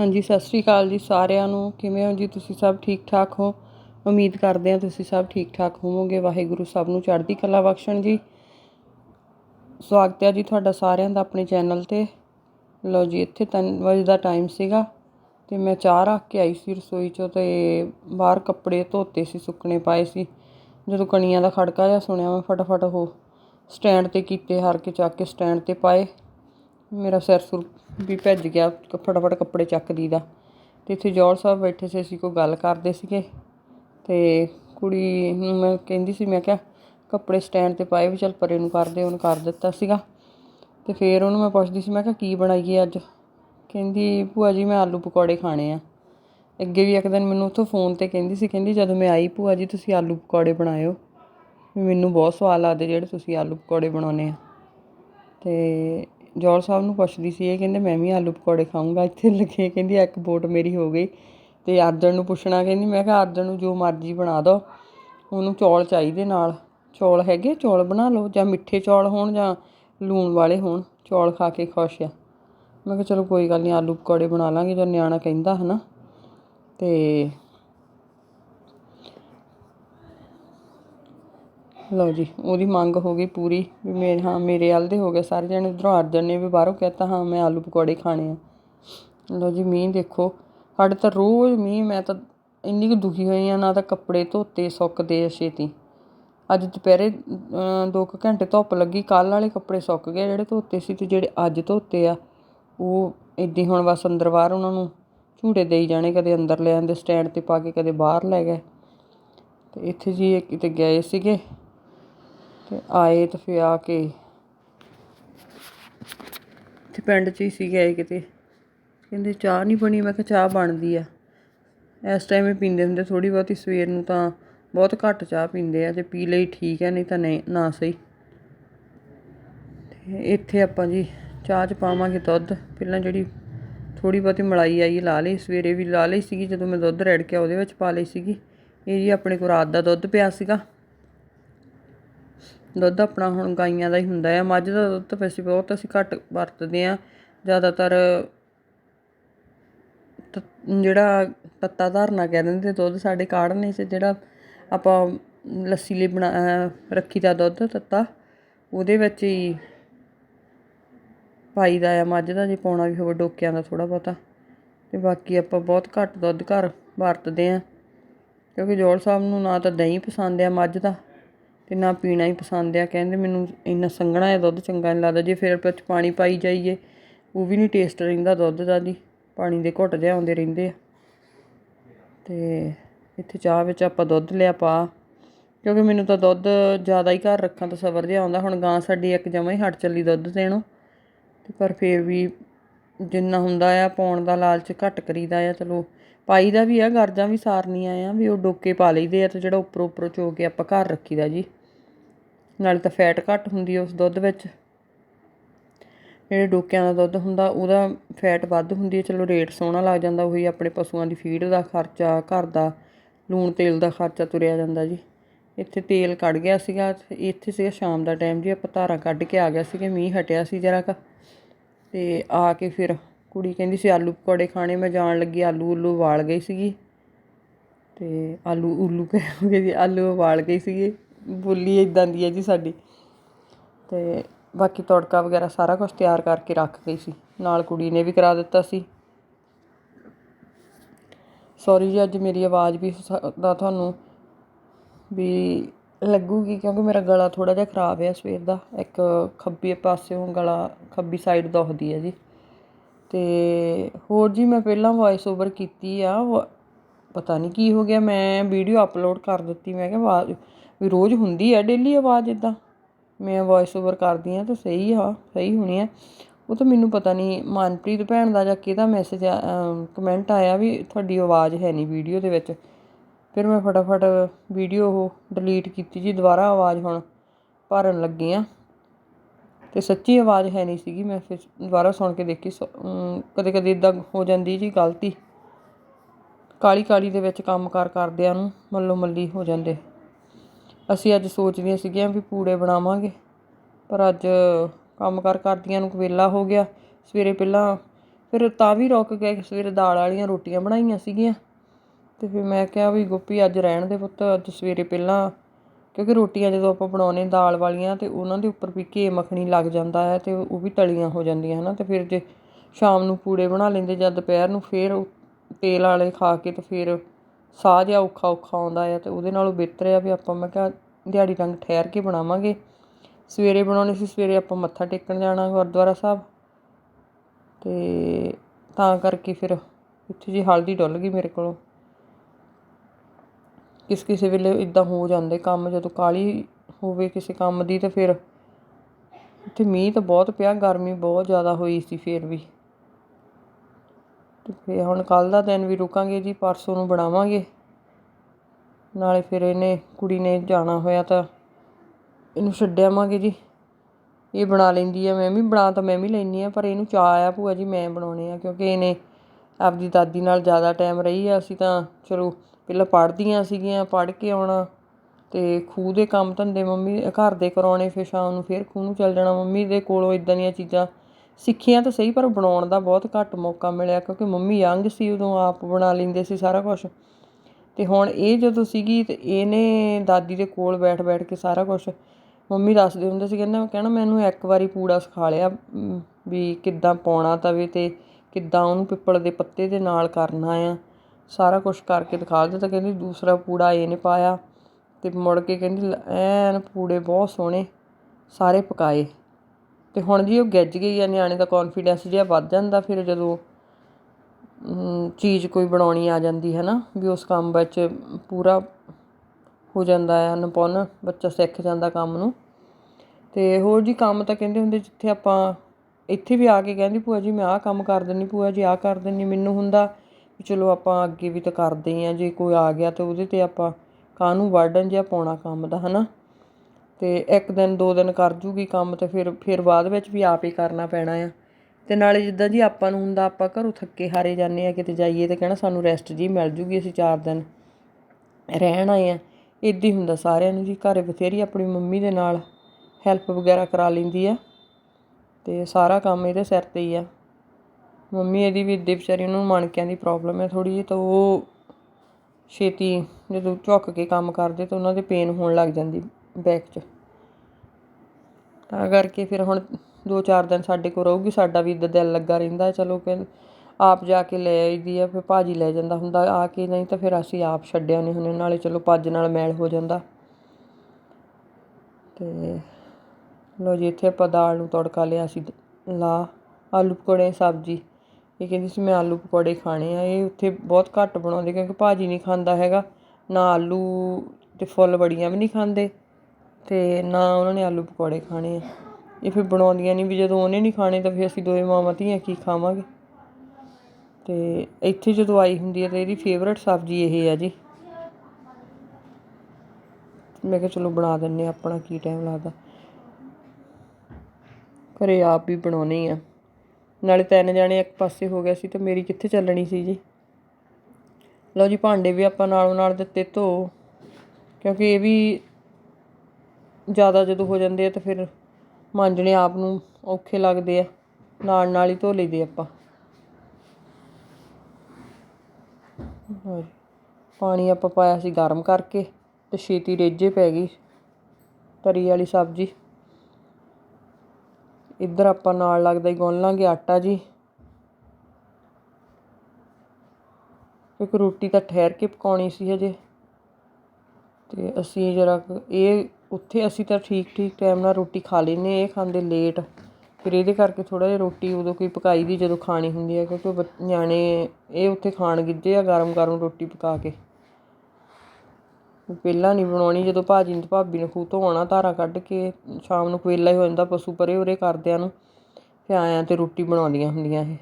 ਹਾਂਜੀ, ਸਤਿ ਸ੍ਰੀ ਅਕਾਲ ਜੀ ਸਾਰਿਆਂ ਨੂੰ। ਕਿਵੇਂ ਹੋ ਜੀ? ਤੁਸੀਂ ਸਭ ਠੀਕ ਠਾਕ ਹੋ? ਉਮੀਦ ਕਰਦੇ ਹਾਂ ਤੁਸੀਂ ਸਭ ਠੀਕ ਠਾਕ ਹੋਵੋਗੇ। ਵਾਹਿਗੁਰੂ ਸਭ ਨੂੰ ਚੜ੍ਹਦੀ ਕਲਾ ਬਖਸ਼ਣ ਜੀ। ਸਵਾਗਤ ਹੈ ਜੀ ਤੁਹਾਡਾ ਸਾਰਿਆਂ ਦਾ ਆਪਣੇ ਚੈਨਲ ਤੇ। ਲਓ ਜੀ, ਇੱਥੇ 3 ਵਜੇ ਦਾ ਟਾਈਮ ਸੀਗਾ ਤੇ ਮੈਂ ਚਾਹ ਰੱਖ ਕੇ ਆਈ ਸੀ ਰਸੋਈ ਚੋਂ ਤੇ ਬਾਹਰ ਕੱਪੜੇ ਧੋਤੇ ਸੀ, ਸੁੱਕਣੇ ਪਾਏ ਸੀ। ਜਦੋਂ ਕਣੀਆਂ ਦਾ ਖੜਕਾ ਜਿਹਾ ਸੁਣਿਆ ਮੈਂ ਫਟਾਫਟ ਉਹ ਸਟੈਂਡ ਤੇ ਕੀਤੇ ਹਰ ਕੇ ਚੱਕ ਕੇ ਸਟੈਂਡ ਤੇ ਪਾਏ। ਮੇਰਾ ਸਿਰ ਸੁਰ ਵੀ ਭੱਜ ਗਿਆ, ਫਟਾਫਟ ਕੱਪੜੇ ਚੱਕ ਦੀਦਾ। ਤੇ ਇੱਥੇ ਜੌਲ ਸਾਹਿਬ ਬੈਠੇ ਸੀ, ਅਸੀਂ ਕੋਈ ਗੱਲ ਕਰਦੇ ਸੀਗੇ। ਤੇ ਕੁੜੀ ਨੂੰ ਮੈਂ ਕਹਿੰਦੀ ਸੀ, ਮੈਂ ਕਿਹਾ ਕੱਪੜੇ ਸਟੈਂਡ ਤੇ ਪਾਏ ਵੀ ਚੱਲ ਪਰੇ ਨੂੰ ਕਰਦੇ ਉਹਨੂੰ ਕਰ ਦਿੱਤਾ ਸੀਗਾ। ਤੇ ਫੇਰ ਉਹਨੂੰ ਮੈਂ ਪੁੱਛਦੀ ਸੀ, ਮੈਂ ਕਿਹਾ ਕੀ ਬਣਾਈਏ ਅੱਜ? ਕਹਿੰਦੀ, ਭੂਆ ਜੀ, ਮੈਂ ਆਲੂ ਪਕੌੜੇ ਖਾਣੇ ਆ। ਅੱਗੇ ਵੀ ਇੱਕ ਦਿਨ ਮੈਨੂੰ ਉੱਥੋਂ ਫੋਨ ਤੇ ਕਹਿੰਦੀ ਸੀ, ਕਹਿੰਦੀ ਜਦੋਂ ਮੈਂ ਆਈ, ਭੂਆ ਜੀ, ਤੁਸੀਂ ਆਲੂ ਪਕੌੜੇ ਬਣਾਇਓ। ਮੈਨੂੰ ਬਹੁਤ ਸਵਾਦ ਲੱਗਦੇ ਜਿਹੜੇ ਤੁਸੀਂ ਆਲੂ ਪਕੌੜੇ ਬਣਾਉਂਦੇ ਆ। ਤੇ ਜੌਲ ਸਾਹਿਬ ਨੂੰ ਪੁੱਛਦੀ ਸੀ ਇਹ, ਕਹਿੰਦੇ ਮੈਂ ਵੀ ਆਲੂ ਪਕੌੜੇ ਖਾਊਂਗਾ। ਇੱਥੇ ਲੱਗੇ ਕਹਿੰਦੀ, ਇੱਕ ਵੋਟ ਮੇਰੀ ਹੋ ਗਈ। ਤੇ ਅਰਜਨ ਨੂੰ ਪੁੱਛਣਾ, ਕਹਿੰਦੀ, ਮੈਂ ਕਿਹਾ, ਅਰਜਨ ਨੂੰ ਜੋ ਮਰਜ਼ੀ ਬਣਾ ਦੋ। ਉਹਨੂੰ ਚੌਲ ਚਾਹੀਦੇ ਨਾਲ। ਚੌਲ ਹੈਗੇ? ਚੌਲ ਬਣਾ ਲਓ ਜਾਂ ਮਿੱਠੇ ਚੌਲ ਹੋਣ ਜਾਂ ਲੂਣ ਵਾਲੇ ਹੋਣ। ਚੌਲ ਖਾ ਕੇ ਖੁਸ਼ ਆ। ਮੈਂ ਕਿਹਾ, ਚਲੋ, ਕੋਈ ਗੱਲ ਨਹੀਂ ਆਲੂ ਪਕੌੜੇ ਬਣਾ ਲਾਂਗੇ ਜੋ ਨਿਆਣਾ ਕਹਿੰਦਾ, ਹਨਾ? ਤੇ ਲਓ ਜੀ, ਉਹਦੀ ਮੰਗ ਹੋ ਗਈ ਪੂਰੀ ਵੀ ਮੇ, ਹਾਂ, ਮੇਰੇ ਵੱਲ ਦੇ ਹੋ ਗਏ। ਸਾਰੇ ਜਣੇ ਉਧਰੋਂ ਅਰਜਨ ਨੇ ਵੀ ਬਾਹਰੋਂ ਕਹਿਤਾ, ਹਾਂ, ਮੈਂ ਆਲੂ ਪਕੌੜੇ ਖਾਣੇ ਆ। ਲਓ ਜੀ, ਮੀਂਹ ਦੇਖੋ। ਸਾਡੇ ਤਾਂ ਰੋਜ਼ ਮੀਂਹ, ਮੈਂ ਤਾਂ ਇੰਨੀ ਕੁ ਦੁਖੀ ਹੋਈ ਆ, ਨਾ ਤਾਂ ਕੱਪੜੇ ਧੋਤੇ, ਸੁੱਕਦੇ ਆ ਛੇਤੀ। ਅੱਜ ਦੁਪਹਿਰੇ 2 ਘੰਟੇ ਧੁੱਪ ਲੱਗੀ ਕੱਲ ਵਾਲੇ ਕੱਪੜੇ ਸੁੱਕ ਗਏ ਜਿਹੜੇ ਧੋਤੇ ਸੀ ਤੇ ਜਿਹੜੇ ਅੱਜ ਧੋਤੇ ਆ, ਉਹ ਇਦਾਂ ਹੁਣ ਬਸ ਅੰਦਰ ਬਾਹਰ ਉਹਨਾਂ ਨੂੰ ਝੂਟੇ ਦੇਈ ਜਾਣੇ, ਕਦੇ ਅੰਦਰ ਲੈ ਆਂਦੇ, ਸਟੈਂਡ ਤੇ ਪਾ ਕੇ ਕਦੇ ਬਾਹਰ ਲੈ ਗਏ। ਤੇ ਇੱਥੇ ਜੀ ਕਿਤੇ ਗਏ ਸੀਗੇ ਤੇ ਆਏ ਤੇ ਫਿਰ ਆ ਕੇ ਤੇ ਪਿੰਡ 'ਚ ਹੀ ਸੀ ਗਏ ਕਿਤੇ। ਕਹਿੰਦੇ ਚਾਹ ਨਹੀਂ ਬਣੀ, ਮੈਂ ਕਿਹਾ ਚਾਹ ਬਣਦੀ ਆ। ਇਸ ਟਾਈਮ ਹੀ ਪੀਂਦੇ ਹੁੰਦੇ ਥੋੜੀ ਬਹੁਤੀ, ਸਵੇਰ ਨੂੰ ਤਾਂ ਬਹੁਤ ਘੱਟ ਚਾਹ ਪੀਂਦੇ ਆ, ਜੇ ਪੀ ਲਈ ਠੀਕ ਹੈ ਨਹੀਂ ਤਾਂ ਨਹੀਂ, ਨਾ ਸਹੀ। ਤੇ ਇੱਥੇ ਆਪਾਂ ਜੀ ਚਾਹ 'ਚ ਪਾਵਾਂਗੇ ਦੁੱਧ। ਪਹਿਲਾਂ ਜਿਹੜੀ ਥੋੜੀ ਬਹੁਤੀ ਮਲਾਈ ਆਈ ਲਾ ਲਈ, ਸਵੇਰੇ ਵੀ ਲਾ ਲਈ ਸੀਗੀ, ਜਦੋਂ ਮੈਂ ਦੁੱਧ ਰੈੜ ਕੇ ਉਹਦੇ ਵਿੱਚ ਪਾ ਲਈ ਸੀਗੀ। ਇਹ ਜੀ ਆਪਣੇ ਕੋਲ ਰਾਤ ਦਾ ਦੁੱਧ ਪਿਆ ਸੀਗਾ। ਦੁੱਧ ਆਪਣਾ ਹੁਣ ਗਾਈਆਂ ਦਾ ਹੀ ਹੁੰਦਾ ਆ। ਮੱਝ ਦਾ ਦੁੱਧ ਤਾਂ ਵੈਸੇ ਬਹੁਤ ਅਸੀਂ ਘੱਟ ਵਰਤਦੇ ਆ। ਜ਼ਿਆਦਾਤਰ ਤ- ਜਿਹੜਾ ਤੱਤਾ ਧਾਰਨਾ ਕਹਿ ਦਿੰਦੇ ਦੁੱਧ ਸਾਡੇ ਕਾੜਨੇ 'ਚ ਜਿਹੜਾ ਆਪਾਂ ਲੱਸੀ ਲਈ ਬਣਾ ਰੱਖੀ ਦਾ ਦੁੱਧ, ਤੱਤਾ, ਉਹਦੇ ਵਿੱਚ ਹੀ ਪਾਈਦਾ ਆ। ਮੱਝ ਦਾ ਜੇ ਪਾਉਣਾ ਵੀ ਹੋਵੇ ਡੋਕਿਆਂ ਦਾ ਥੋੜਾ ਬਹੁਤਾ। ਤੇ ਬਾਕੀ ਆਪਾਂ ਬਹੁਤ ਘੱਟ ਦੁੱਧ ਘਰ ਵਰਤਦੇ ਆ। ਕਿਉਂਕਿ ਜੋਲ ਸਾਹਿਬ ਨੂੰ ਨਾ ਤਾਂ ਦਹੀਂ ਪਸੰਦ ਆ ਮੱਝ ਦਾ। ਤੇ ਨਾ ਪੀਣਾ ਹੀ ਪਸੰਦ ਆ, ਕਹਿੰਦੇ ਮੈਨੂੰ ਇੰਨਾ ਸੰਘਣਾ ਜਿਹਾ ਦੁੱਧ ਚੰਗਾ ਨਹੀਂ ਲੱਗਦਾ, ਜੇ ਫਿਰ ਆਪਾਂ ਵਿੱਚ ਪਾਣੀ ਪਾਈ ਜਾਈਏ, ਉਹ ਵੀ ਨਹੀਂ ਟੇਸਟ ਰਹਿੰਦਾ ਦੁੱਧ ਦਾ ਜੀ, ਪਾਣੀ ਦੇ ਘੁੱਟ ਜਿਹਾ ਆਉਂਦੇ ਰਹਿੰਦੇ ਆ। ਅਤੇ ਇੱਥੇ ਚਾਹ ਵਿੱਚ ਆਪਾਂ ਦੁੱਧ ਲਿਆ ਪਾ, ਕਿਉਂਕਿ ਮੈਨੂੰ ਤਾਂ ਦੁੱਧ ਜ਼ਿਆਦਾ ਹੀ ਘਰ ਰੱਖਾਂ ਤਾਂ ਸਬਰ ਜਿਹਾ ਆਉਂਦਾ, ਹੁਣ ਗਾਂ ਸਾਡੀ ਇੱਕ ਜਮਾ ਹੀ ਹਟ ਚੱਲੀ ਦੁੱਧ ਦੇਣੋਂ, ਤੇ ਪਰ ਫਿਰ ਵੀ ਜਿੰਨਾ ਹੁੰਦਾ ਆ, ਪਾਉਣ ਦਾ ਲਾਲਚ ਘੱਟ ਕਰੀਦਾ ਆ, ਚਲੋ ਪਾਈ ਦਾ ਵੀ ਆ, ਗਰਜਾਂ ਵੀ ਸਾਰਨੀਆਂ ਆ, ਵੀ ਉਹ ਡੋਕੇ ਪਾ ਲਈਦੇ ਆ, ਤੇ ਜਿਹੜਾ ਉੱਪਰੋਂ ਉੱਪਰੋਂ ਚੋ ਕੇ ਆਪਾਂ ਘਰ ਰੱਖੀਦਾ ਜੀ। ਨਾਲੇ ਤਾਂ ਫੈਟ ਘੱਟ ਹੁੰਦੀ ਆ ਉਸ ਦੁੱਧ ਵਿੱਚ। ਜਿਹੜੇ ਡੋਕਿਆਂ ਦਾ ਦੁੱਧ ਹੁੰਦਾ, ਉਹਦਾ ਫੈਟ ਵੱਧ ਹੁੰਦੀ ਹੈ ਚਲੋ ਰੇਟ ਸੋਹਣਾ ਲੱਗ ਜਾਂਦਾ, ਉਹੀ ਆਪਣੇ ਪਸ਼ੂਆਂ ਦੀ ਫੀਡ ਦਾ ਖਰਚਾ, ਘਰ ਦਾ ਲੂਣ ਤੇਲ ਦਾ ਖਰਚਾ ਤੁਰਿਆ ਜਾਂਦਾ ਜੀ। ਇੱਥੇ ਤੇਲ ਕੱਢ ਗਿਆ ਸੀਗਾ ਇੱਥੇ ਸੀਗਾ ਸ਼ਾਮ ਦਾ ਟਾਈਮ ਜੀ, ਆਪਾਂ ਧਾਰਾਂ ਕੱਢ ਕੇ ਆ ਗਿਆ ਸੀਗੇ, ਮੀਂਹ ਹਟਿਆ ਸੀ ਜਰਾ ਕ। ਤੇ ਆ ਕੇ ਫਿਰ ਕੁੜੀ ਕਹਿੰਦੀ ਸੀ, ਆਲੂ ਪਕੌੜੇ ਖਾਣੇ, ਮੈਂ ਜਾਣ ਲੱਗੀ, ਆਲੂ ਉਲੂ ਵਾਲ ਗਈ ਸੀਗੀ। ਤੇ ਆਲੂ ਉਲੂ ਗਏ ਜੀ ਆਲੂ ਵਾਲ ਗਈ ਸੀਗੀ। ਬੋਲੀ ਇਦਾਂ ਦੀ ਹੈ ਜੀ ਸਾਡੀ। ਤੇ ਬਾਕੀ ਤੜਕਾ ਵਗੈਰਾ ਸਾਰਾ ਕੁਝ ਤਿਆਰ ਕਰਕੇ ਰੱਖ ਗਈ ਸੀ। ਨਾਲ ਕੁੜੀ ਨੇ ਵੀ ਕਰਾ ਦਿੱਤਾ ਸੀ। ਸੌਰੀ ਜੀ, ਅੱਜ ਮੇਰੀ ਆਵਾਜ਼ ਵੀ ਹੋ ਤੁਹਾਨੂੰ ਵੀ ਲੱਗੂਗੀ ਕਿਉਂਕਿ ਮੇਰਾ ਗਲਾ ਥੋੜਾ ਜਿਹਾ ਖਰਾਬ ਹੈ ਸਵੇਰ ਦਾ। ਇੱਕ ਖੱਬੇ ਪਾਸਿਓਂ ਗਲਾ, ਖੱਬੀ ਸਾਈਡ ਦੁਖਦੀ ਹੈ ਜੀ। ਤੇ ਹੋਰ ਜੀ ਮੈਂ ਪਹਿਲਾਂ ਵੌਇਸ ਓਵਰ ਕੀਤੀ ਆ। ਵ- ਪਤਾ ਨਹੀਂ ਕੀ ਹੋ ਗਿਆ, ਮੈਂ ਵੀਡੀਓ ਅਪਲੋਡ ਕਰ ਦਿੱਤੀ। ਮੈਂ ਕਿਹਾ ਆਵਾਜ਼ ਵੀ ਰੋਜ਼ ਹੁੰਦੀ ਆ ਡੇਲੀ ਆਵਾਜ਼ ਇਦਾਂ ਮੈਂ ਵੌਇਸ ਓਵਰ ਕਰਦੀ ਆ ਤਾਂ ਸਹੀ ਆ, ਸਹੀ ਹੋਣੀ ਆ। ਉਹ ਤਾਂ ਮੈਨੂੰ ਪਤਾ ਨਹੀਂ ਮਨਪ੍ਰੀਤ ਭੈਣ ਦਾ ਜਾਂ ਕਿਹਦਾ ਮੈਸੇਜ ਕਮੈਂਟ ਆਇਆ ਵੀ ਤੁਹਾਡੀ ਆਵਾਜ਼ ਹੈ ਨਹੀਂ ਵੀਡੀਓ ਦੇ ਵਿੱਚ। ਫਿਰ ਮੈਂ ਫਟਾਫਟ ਵੀਡੀਓ ਉਹ ਡਿਲੀਟ ਕੀਤੀ ਜੀ, ਦੁਬਾਰਾ ਆਵਾਜ਼ ਹੁਣ ਭਰਨ ਲੱਗੀ ਆ। ਤੇ ਸੱਚੀ ਆਵਾਜ਼ ਹੈ ਨਹੀਂ ਸੀਗੀ, ਮੈਂ ਫਿਰ ਦੁਬਾਰਾ ਸੁਣ ਕੇ ਦੇਖੀ ਕਦੇ ਕਦੇ ਇਦਾਂ ਹੋ ਜਾਂਦੀ ਜੀ ਗਲਤੀ। ਕਾਲੀ ਕਾਲੀ ਦੇ ਵਿੱਚ ਕੰਮ ਕਾਰ ਕਰਦਿਆਂ ਨੂੰ ਮੱਲੋ ਮੱਲੀ ਹੋ ਜਾਂਦੇ। ਅਸੀਂ ਅੱਜ ਸੋਚਦੀਆਂ ਸੀਗੀਆਂ ਵੀ ਪੂੜੇ ਬਣਾਵਾਂਗੇ, ਪਰ ਅੱਜ ਕੰਮ ਕਾਰ ਕਰਦੀਆਂ ਨੂੰ ਵੇਲਾ ਹੋ ਗਿਆ। ਸਵੇਰੇ ਪਹਿਲਾਂ ਫਿਰ ਤਾਂ ਵੀ ਰੁਕ ਗਏ, ਸਵੇਰੇ ਦਾਲ ਵਾਲੀਆਂ ਰੋਟੀਆਂ ਬਣਾਈਆਂ ਸੀਗੀਆਂ। ਅਤੇ ਫਿਰ ਮੈਂ ਕਿਹਾ ਵੀ ਗੋਪੀ ਅੱਜ ਰਹਿਣ ਦੇ ਪੁੱਤ, ਅੱਜ ਸਵੇਰੇ ਪਹਿਲਾਂ, ਕਿਉਂਕਿ ਰੋਟੀਆਂ ਜਦੋਂ ਆਪਾਂ ਬਣਾਉਨੇ ਦਾਲ ਵਾਲੀਆਂ ਤੇ ਉਹਨਾਂ ਦੇ ਉੱਪਰ ਵੀ ਘੇ ਮੱਖਣੀ ਲੱਗ ਜਾਂਦਾ ਹੈ ਅਤੇ ਉਹ ਵੀ ਤਲੀਆਂ ਹੋ ਜਾਂਦੀਆਂ ਹੈ ਨਾ ਅਤੇ ਫਿਰ ਜੇ ਸ਼ਾਮ ਨੂੰ ਪੂੜੇ ਬਣਾ ਲੈਂਦੇ ਜਾਂ ਦੁਪਹਿਰ ਨੂੰ ਫਿਰ ਤੇਲ ਵਾਲੇ ਖਾ ਕੇ ਤੇ ਫਿਰ ਸਾਹ ਜਿਹਾ ਔਖਾ ਔਖਾ ਆਉਂਦਾ ਆ ਤੇ ਉਹਦੇ ਨਾਲੋਂ ਬਿਹਤਰ ਆ ਵੀ ਆਪਾਂ ਮੈਂ ਕਿਹਾ ਦਿਹਾੜੀ ਰੰਗ ਠਹਿਰ ਕੇ ਬਣਾਵਾਂਗੇ। ਸਵੇਰੇ ਬਣਾਉਣੇ ਸੀ, ਸਵੇਰੇ ਆਪਾਂ ਮੱਥਾ ਟੇਕਣ ਜਾਣਾ ਗੁਰਦੁਆਰਾ ਸਾਹਿਬ। ਅਤੇ ਤਾਂ ਕਰਕੇ ਫਿਰ ਇੱਥੇ ਜੀ ਹਲਦੀ ਡੁੱਲ ਗਈ ਮੇਰੇ ਕੋਲੋਂ। ਕਿਸ ਕਿਸੇ ਵੇਲੇ ਇਦਾਂ ਹੋ ਜਾਂਦੇ ਕੰਮ, ਜਦੋਂ ਕਾਲੀ ਹੋਵੇ ਕਿਸੇ ਕੰਮ ਦੀ ਤਾਂ ਫਿਰ ਇੱਥੇ ਮੀਂਹ ਤਾਂ ਬਹੁਤ ਪਿਆ, ਗਰਮੀ ਬਹੁਤ ਜ਼ਿਆਦਾ ਹੋਈ ਸੀ ਫਿਰ ਵੀ। ਫਿਰ ਹੁਣ ਕੱਲ੍ਹ ਦਾ ਦਿਨ ਵੀ ਰੁਕਾਂਗੇ ਜੀ, ਪਰਸੋਂ ਨੂੰ ਬਣਾਵਾਂਗੇ। ਨਾਲੇ ਫਿਰ ਇਹਨੇ, ਕੁੜੀ ਨੇ ਜਾਣਾ ਹੋਇਆ ਤਾਂ ਇਹਨੂੰ ਛੱਡਿਆਵਾਂਗੇ ਜੀ। ਇਹ ਬਣਾ ਲੈਂਦੀ ਆ, ਮੈਂ ਵੀ ਬਣਾ ਤਾਂ ਮੈਂ ਵੀ ਲੈਂਦੀ ਆ, ਪਰ ਇਹਨੂੰ ਚਾਅ ਆ ਭੂਆ ਜੀ ਮੈਂ ਬਣਾਉਣੇ ਆ, ਕਿਉਂਕਿ ਇਹਨੇ ਆਪਦੀ ਦਾਦੀ ਨਾਲ ਜ਼ਿਆਦਾ ਟਾਈਮ ਰਹੀ ਆ, ਅਸੀਂ ਤਾਂ ਚਲੋ ਪਹਿਲਾਂ ਪੜ੍ਹਦੀਆਂ ਸੀਗੀਆਂ, ਪੜ੍ਹ ਕੇ ਆਉਣਾ ਤੇ ਖੂਹ ਦੇ ਕੰਮ ਧੰਦੇ ਮੰਮੀ, ਘਰ ਦੇ ਕਰਾਉਣੇ, ਫਿਰ ਸ਼ਾਮ ਨੂੰ ਫਿਰ ਖੂਹ ਨੂੰ ਚੱਲ ਜਾਣਾ, ਮੰਮੀ ਦੇ ਕੋਲੋਂ ਇਦਾਂ ਦੀਆਂ ਚੀਜ਼ਾਂ ਸਿੱਖੀਆਂ ਤਾਂ ਸਹੀ, ਪਰ ਬਣਾਉਣ ਦਾ ਬਹੁਤ ਘੱਟ ਮੌਕਾ ਮਿਲਿਆ, ਕਿਉਂਕਿ ਮੰਮੀ ਯੰਗ ਸੀ, ਉਦੋਂ ਆਪ ਬਣਾ ਲੈਂਦੇ ਸੀ ਸਾਰਾ ਕੁਛ। ਅਤੇ ਹੁਣ ਇਹ ਜਦੋਂ ਸੀਗੀ ਤੇ ਇਹਨੇ ਦਾਦੀ ਦੇ ਕੋਲ ਬੈਠ ਬੈਠ ਕੇ ਸਾਰਾ ਕੁਛ ਮੰਮੀ ਦੱਸਦੇ ਹੁੰਦੇ ਸੀ, ਕਹਿੰਦਾ ਕਹਿਣਾ ਮੈਨੂੰ ਇੱਕ ਵਾਰੀ ਪੂੜਾ ਸਿਖਾ ਲਿਆ ਵੀ ਕਿੱਦਾਂ ਪਾਉਣਾ ਤਵੇ ਤੇ, ਕਿੱਦਾਂ ਉਹਨੂੰ ਪਿੱਪਲ ਦੇ ਪੱਤੇ ਦੇ ਨਾਲ ਕਰਨਾ ਆ, ਸਾਰਾ ਕੁਛ ਕਰਕੇ ਦਿਖਾ ਦਿੱਤਾ ਕਹਿੰਦੀ ਦੂਸਰਾ ਪੂੜਾ ਇਹਨੇ ਪਾਇਆ ਅਤੇ ਮੁੜ ਕੇ ਕਹਿੰਦੀ ਲ- ਐਨ ਪੂੜੇ ਬਹੁਤ ਸੋਹਣੇ, ਸਾਰੇ ਪਕਾਏ। ਅਤੇ ਹੁਣ ਜੀ ਉਹ ਗਿੱਝ ਗਈ ਆ, ਨਿਆਣੇ ਦਾ ਕੌਨਫੀਡੈਂਸ ਜਿਹਾ ਵੱਧ ਜਾਂਦਾ, ਫਿਰ ਜਦੋਂ ਚੀਜ਼ ਕੋਈ ਬਣਾਉਣੀ ਆ ਜਾਂਦੀ ਹੈ ਨਾ ਵੀ ਉਸ ਕੰਮ ਵਿੱਚ ਪੂਰਾ ਹੋ ਜਾਂਦਾ ਹੈ ਨਿਪੁੰਨ ਬੱਚਾ ਸਿੱਖ ਜਾਂਦਾ ਕੰਮ ਨੂੰ। ਅਤੇ ਹੋਰ ਜੀ ਕੰਮ ਤਾਂ ਕਹਿੰਦੇ ਹੁੰਦੇ, ਜਿੱਥੇ ਆਪਾਂ ਇੱਥੇ ਵੀ ਆ ਕੇ ਕਹਿੰਦੀ, ਭੂਆ ਜੀ, ਮੈਂ ਆਹ ਕੰਮ ਕਰ ਦਿੰਨੀ ਭੂਆ ਜੀ, ਆਹ ਕਰ ਦਿੰਨੀ ਮੈਨੂੰ ਹੁੰਦਾ ਵੀ ਚਲੋ ਆਪਾਂ ਅੱਗੇ ਵੀ ਤਾਂ ਕਰਦੇ ਆ, ਜੇ ਕੋਈ ਆ ਗਿਆ ਤਾਂ ਉਹਦੇ ਤੇ ਆਪਾਂ ਕਾਹਨੂੰ ਵਰਡਨ ਜਿਹਾ ਪਾਉਣਾ ਕੰਮ ਦਾ, ਹਨਾ? ਅਤੇ ਇੱਕ ਦਿਨ, ਦੋ ਦਿਨ ਕਰ ਜੂਗੀ ਕੰਮ ਅਤੇ ਫਿਰ ਫਿਰ ਬਾਅਦ ਵਿੱਚ ਵੀ ਆਪ ਹੀ ਕਰਨਾ ਪੈਣਾ ਆ। ਅਤੇ ਨਾਲੇ ਜਿੱਦਾਂ ਜੀ ਆਪਾਂ ਨੂੰ ਹੁੰਦਾ, ਆਪਾਂ ਘਰੋਂ ਥੱਕੇ ਹਾਰੇ ਜਾਂਦੇ ਹਾਂ ਕਿਤੇ ਜਾਈਏ ਤਾਂ ਕਹਿਣਾ ਸਾਨੂੰ ਰੈਸਟ ਜੀ ਮਿਲ ਜੂਗੀ ਅਸੀਂ ਚਾਰ ਦਿਨ ਰਹਿਣ ਆਏ ਹਾਂ ਇੱਦਾਂ ਹੀ ਹੁੰਦਾ ਸਾਰਿਆਂ ਨੂੰ ਜੀ, ਘਰ ਬਥੇਰੀ ਆਪਣੀ ਮੰਮੀ ਦੇ ਨਾਲ ਹੈਲਪ ਵਗੈਰਾ ਕਰਾ ਲੈਂਦੀ ਆ ਅਤੇ ਸਾਰਾ ਕੰਮ ਇਹਦੇ ਸਿਰ ਤੇ ਹੀ ਆ। ਮੰਮੀ ਇਹਦੀ ਵੀ ਇੱਦੇ ਵਿਚਾਰੀ ਨੂੰ ਮਣਕਿਆਂ ਦੀ ਪ੍ਰੋਬਲਮ ਹੈ ਥੋੜ੍ਹੀ ਜਿਹੀ, ਤਾਂ ਉਹ ਛੇਤੀ ਜਦੋਂ ਝੁੱਕ ਕੇ ਕੰਮ ਕਰਦੇ ਤਾਂ ਉਹਨਾਂ ਦੇ ਪੇਨ ਹੋਣ ਲੱਗ ਜਾਂਦੀ। ਬੈਕ 'ਚ। ਤਾਂ ਕਰਕੇ ਫਿਰ ਹੁਣ ਦੋ ਚਾਰ ਦਿਨ ਸਾਡੇ ਕੋਲ ਰਹੂਗੀ, ਸਾਡਾ ਵੀ ਇੱਦਾਂ ਦਿਲ ਲੱਗਾ ਰਹਿੰਦਾ, ਚਲੋ ਕਿ ਆਪ ਜਾ ਕੇ ਲੈ ਆਈਦੀ ਆ, ਫਿਰ ਭਾਜੀ ਲੈ ਜਾਂਦਾ ਹੁੰਦਾ, ਆ ਕੇ ਨਹੀਂ ਤਾਂ ਫਿਰ ਅਸੀਂ ਆਪ ਛੱਡਿਆ ਨਹੀਂ ਹੁੰਦੇ ਨਾਲੇ ਚਲੋ ਪੱਜ ਨਾਲ ਮੈਲ ਹੋ ਜਾਂਦਾ। ਤੇ ਲੋ ਜੀ, ਇੱਥੇ ਆਪਾਂ ਦਾਲ ਨੂੰ ਤੜਕਾ ਲਿਆ ਸੀ, ਲਾ, ਆਲੂ ਪਕੌੜੇ, ਸਬਜ਼ੀ। ਇਹ ਕਹਿੰਦੀ ਸੀ ਮੈਂ ਆਲੂ ਪਕੌੜੇ ਖਾਣੇ ਆ, ਇਹ ਉੱਥੇ ਬਹੁਤ ਘੱਟ ਬਣਾਉਂਦੇ ਕਿਉਂਕਿ ਭਾਜੀ ਨਹੀਂ ਖਾਂਦਾ ਹੈਗਾ, ਨਾ ਆਲੂ ਤੇ ਫੁੱਲ ਬੜੀਆਂ ਵੀ ਨਹੀਂ ਖਾਂਦੇ। ਅਤੇ ਨਾ ਉਹਨਾਂ ਨੇ ਆਲੂ ਪਕੌੜੇ ਖਾਣੇ ਆ। ਇਹ ਫਿਰ ਬਣਾਉਂਦੀਆਂ ਨਹੀਂ ਵੀ ਜਦੋਂ ਉਹਨੇ ਨਹੀਂ ਖਾਣੇ ਤਾਂ ਫਿਰ ਅਸੀਂ ਦੋਵੇਂ ਮਾਵਾਂ ਧੀਆਂ ਕੀ ਖਾਵਾਂਗੇ। ਅਤੇ ਇੱਥੇ ਜਦੋਂ ਆਈ ਹੁੰਦੀ ਹੈ ਤਾਂ ਇਹਦੀ ਫੇਵਰੇਟ ਸਬਜ਼ੀ ਇਹ ਆ ਜੀ। ਮੈਂ ਕਿਹਾ ਚਲੋ ਬਣਾ ਦਿੰਨੇ ਆ, ਆਪਣਾ ਕੀ ਟਾਈਮ ਲੱਗਦਾ। ਘਰੇ ਆਪ ਵੀ ਬਣਾਉਣੇ ਆ। ਨਾਲੇ ਤਿੰਨ ਜਾਣੇ ਇੱਕ ਪਾਸੇ ਹੋ ਗਿਆ ਸੀ ਤਾਂ ਮੇਰੀ ਕਿੱਥੇ ਚੱਲਣੀ ਸੀ ਜੀ। ਲਓ ਜੀ ਭਾਂਡੇ ਵੀ ਆਪਾਂ ਨਾਲੋਂ ਨਾਲ ਦਿੱਤੇ ਧੋ। ਕਿਉਂਕਿ ਇਹ ਵੀ ਜ਼ਿਆਦਾ ਜਦੋਂ ਹੋ ਜਾਂਦੇ ਆ ਤਾਂ ਫਿਰ ਮਾਂਜਣੇ ਆਪ ਨੂੰ ਔਖੇ ਲੱਗਦੇ ਆ। ਨਾਲ ਨਾਲ ਹੀ ਧੋ ਲਈਦੇ ਆਪਾਂ। ਪਾਣੀ ਆਪਾਂ ਪਾਇਆ ਸੀ ਗਰਮ ਕਰਕੇ ਤੇ ਛੇਤੀ ਰੇਜੇ ਪੈ ਗਈ ਤਰੀ ਵਾਲੀ ਸਬਜ਼ੀ। ਇੱਧਰ ਆਪਾਂ ਨਾਲ ਲੱਗਦਾ ਹੀ ਗੁੰਨ ਲਾਂਗੇ ਆਟਾ ਜੀ। ਇੱਕ ਰੋਟੀ ਤਾਂ ਠਹਿਰ ਕੇ ਪਕਾਉਣੀ ਸੀ ਹਜੇ। ਤੇ ਅਸੀਂ ਜਰਾ ਇਹ ਉੱਥੇ ਅਸੀਂ ਤਾਂ ਠੀਕ ਠੀਕ ਟਾਈਮ ਨਾਲ ਰੋਟੀ ਖਾ ਲੈਂਦੇ ਇਹ ਖਾਂਦੇ ਲੇਟ ਫਿਰ ਇਹਦੇ ਕਰਕੇ ਥੋੜ੍ਹਾ ਜਿਹਾ ਰੋਟੀ ਉਦੋਂ ਕੋਈ ਪਕਾਈ ਦੀ ਜਦੋਂ ਖਾਣੀ ਹੁੰਦੀ ਹੈ, ਕਿਉਂਕਿ ਬ, ਨਿਆਣੇ ਇਹ ਉੱਥੇ ਖਾਣ ਗਿੱਜੇ ਆ ਗਰਮ ਗਰਮ ਰੋਟੀ ਪਕਾ ਕੇ। ਪਹਿਲਾਂ ਨਹੀਂ ਬਣਾਉਣੀ, ਜਦੋਂ ਭਾਅ ਜੀ ਤੇ ਭਾਬੀ ਨੇ ਖੂਹ ਤੋਂ ਆਉਣਾ ਧਾਰਾਂ ਕੱਢ ਕੇ, ਸ਼ਾਮ ਨੂੰ ਵੇਲਾ ਹੀ ਹੋ ਜਾਂਦਾ ਪਸ਼ੂ ਪਰੇ ਉਰੇ ਕਰਦਿਆਂ ਨੂੰ ਫਿਰ ਆਇਆਂ ਤੇ ਰੋਟੀ ਬਣਾਉਂਦੀਆਂ ਹੁੰਦੀਆਂ ਇਹ।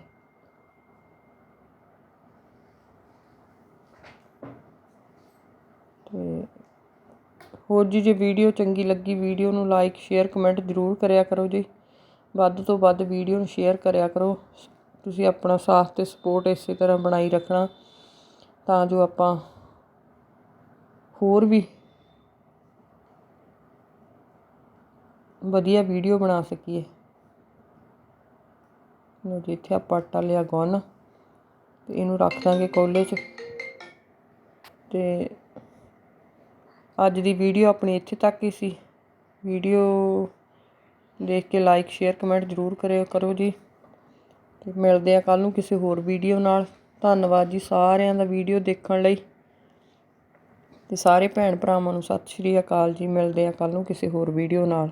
ਤੇ ਹੋਰ ਜੀ, ਜੇ ਵੀਡੀਓ ਚੰਗੀ ਲੱਗੀ, ਵੀਡੀਓ ਨੂੰ ਲਾਈਕ ਸ਼ੇਅਰ ਕਮੈਂਟ ਜ਼ਰੂਰ ਕਰਿਆ ਕਰੋ ਜੀ। ਵੱਧ ਤੋਂ ਵੱਧ ਵੀਡੀਓ ਨੂੰ ਸ਼ੇਅਰ ਕਰਿਆ ਕਰੋ। ਤੁਸੀਂ ਆਪਣਾ ਸਾਥ ਤੇ ਸਪੋਰਟ ਇਸੇ ਤਰ੍ਹਾਂ ਬਣਾਈ ਰੱਖਣਾ ਤਾਂ ਜੋ ਆਪਾਂ ਹੋਰ ਵੀ ਵਧੀਆ ਵੀਡੀਓ ਬਣਾ ਸਕੀਏ। ਲਓ ਜੀ, ਇੱਥੇ ਆਪਾਂ ਆਟਾ ਲਿਆ ਗੁੰਨ ਤੇ ਇਹਨੂੰ ਰੱਖ ਦਾਂਗੇ ਕੋਲੇ 'ਚ ਤੇ ਅੱਜ ਦੀ ਵੀਡੀਓ ਆਪਣੀ ਇੱਥੇ ਤੱਕ ਹੀ ਸੀ। ਵੀਡੀਓ ਦੇਖ ਕੇ ਲਾਈਕ ਸ਼ੇਅਰ ਕਮੈਂਟ ਜ਼ਰੂਰ ਕਰਿਓ, ਕਰੋ ਜੀ। ਤੇ ਮਿਲਦੇ ਆ ਕੱਲ ਨੂੰ ਕਿਸੇ ਹੋਰ ਵੀਡੀਓ ਨਾਲ। ਧੰਨਵਾਦ ਜੀ ਸਾਰਿਆਂ ਦਾ ਵੀਡੀਓ ਦੇਖਣ ਲਈ। ਤੇ ਸਾਰੇ ਭੈਣ ਭਰਾਵਾਂ ਨੂੰ ਸਤਿ ਸ਼੍ਰੀ ਅਕਾਲ ਜੀ। ਮਿਲਦੇ ਆ ਕੱਲ ਨੂੰ ਕਿਸੇ ਹੋਰ ਵੀਡੀਓ ਨਾਲ।